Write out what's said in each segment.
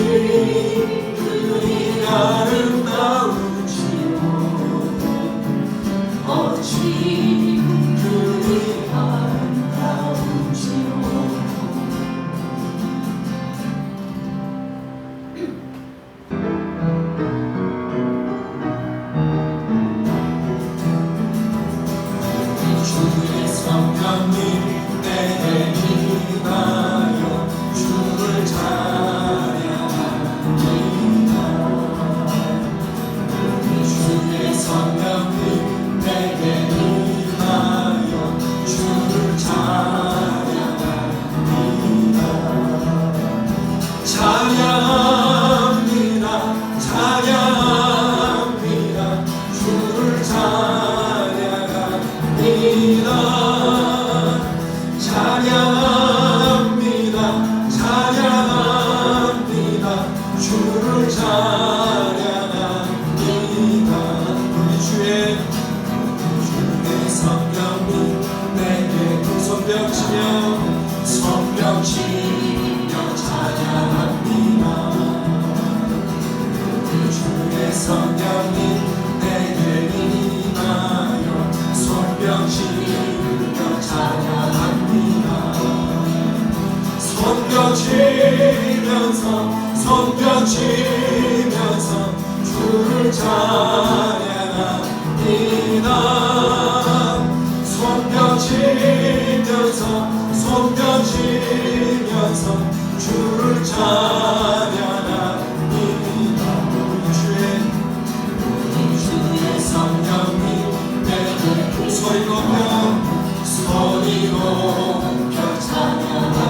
ti. 섬겨지면서 섬겨지면서 주를 찬양합니다. 섬겨지면서 섬겨지면서 주를 찬양합니다. 우리 주의 우리 주의 성령이 내게 그 소리로 소리로 겨 찬양합니다.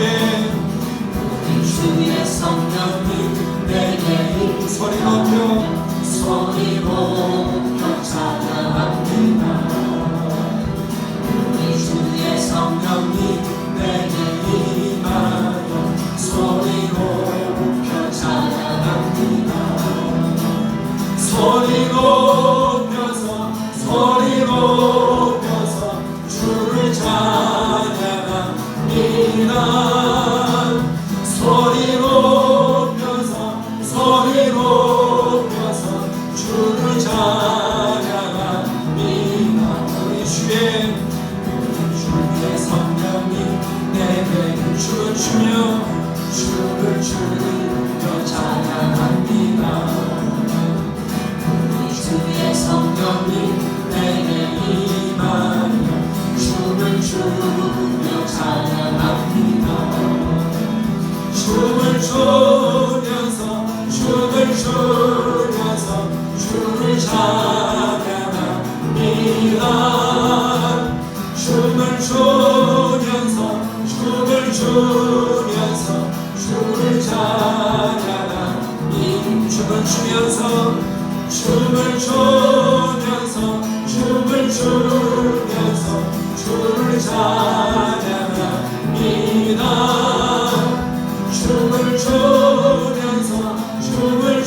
주의 주의 성령이 내게 소리 높여 소리 높여 소리 높여 찬양합니다 소리 높여서 소리 높여서 주를 찬양 Oh. 주면서 주를 춤을 추면서 춤을 찾는다.